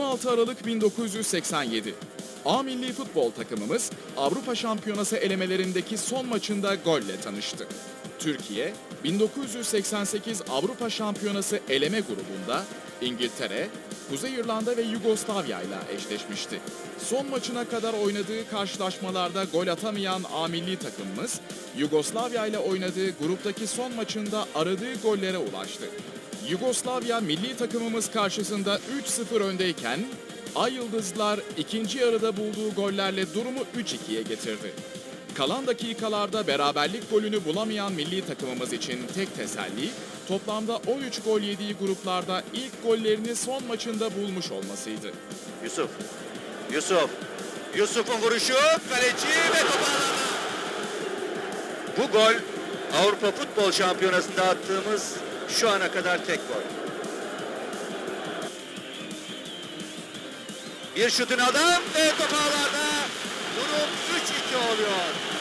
16 Aralık 1987. A milli futbol takımımız Avrupa Şampiyonası elemelerindeki son maçında golle tanıştı. Türkiye, 1988 Avrupa Şampiyonası eleme grubunda İngiltere, Kuzey İrlanda ve Yugoslavya ile eşleşmişti. Son maçına kadar oynadığı karşılaşmalarda gol atamayan A milli takımımız, Yugoslavya ile oynadığı gruptaki son maçında aradığı gollere ulaştı. Yugoslavya milli takımımız karşısında 3-0 öndeyken Ay Yıldızlar ikinci yarıda bulduğu gollerle durumu 3-2'ye getirdi. Kalan dakikalarda beraberlik golünü bulamayan milli takımımız için tek teselli toplamda 13 gol yediği gruplarda ilk gollerini son maçında bulmuş olmasıydı. Yusuf. Yusuf. Yusuf'un vuruşu. Kaleci ve top ağlarda. Bu gol Avrupa Futbol Şampiyonası'nda attığımız şu ana kadar tek gol. Bir şutun adam ve top yard.